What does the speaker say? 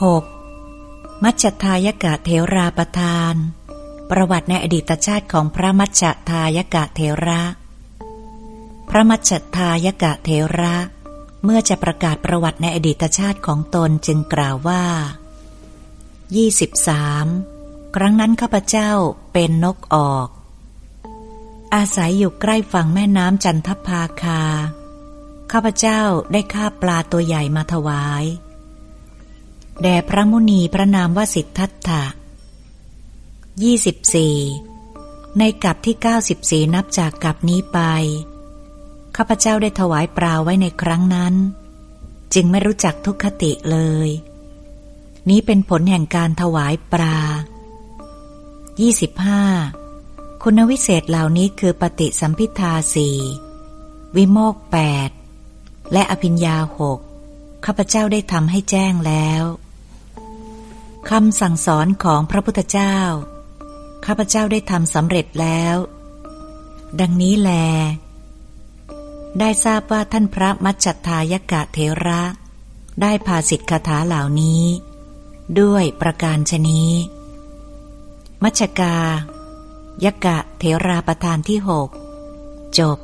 6. มัจจทายกะเทราประทาน ประวัติในอดีตชาติของพระมัจจทายกะเทระ พระมัจจทายกะเทระ เมื่อจะประกาศประวัติในอดีตชาติของตนจึงกล่าวว่า 23. ครั้งนั้นข้าพเจ้าเป็นนกออก อาศัยอยู่ใกล้ฝั่งแม่น้ำจันทภาคา ข้าพเจ้าได้ฆ่าปลาตัวใหญ่มาถวาย แด่พระมุนีพระนามว่าสิทธัตถะยี่สิบสี่ในกับที่เก้าสิบสี่นับจากกับนี้ไป ข้าพเจ้าได้ถวายปลาไว้ในครั้งนั้น จึงไม่รู้จักทุกขติเลย นี้เป็นผลแห่งการถวายปลายี่สิบห้าคุณวิเศษเหล่านี้คือปฏิสัมพิทาสี่วิโมกแปดและอภิญญาหกข้าพเจ้าได้ทำให้แจ้งแล้ว คำสั่งสอนของพระพุทธเจ้า ข้าพเจ้าได้ทำสำเร็จแล้ว ดังนี้แล ได้ทราบว่าท่านพระมัจจทายกะเทระ ได้พาสิทธิคาถาเหล่านี้ ด้วยประการชนีมัชกายกะเทราประธานที่หกจบ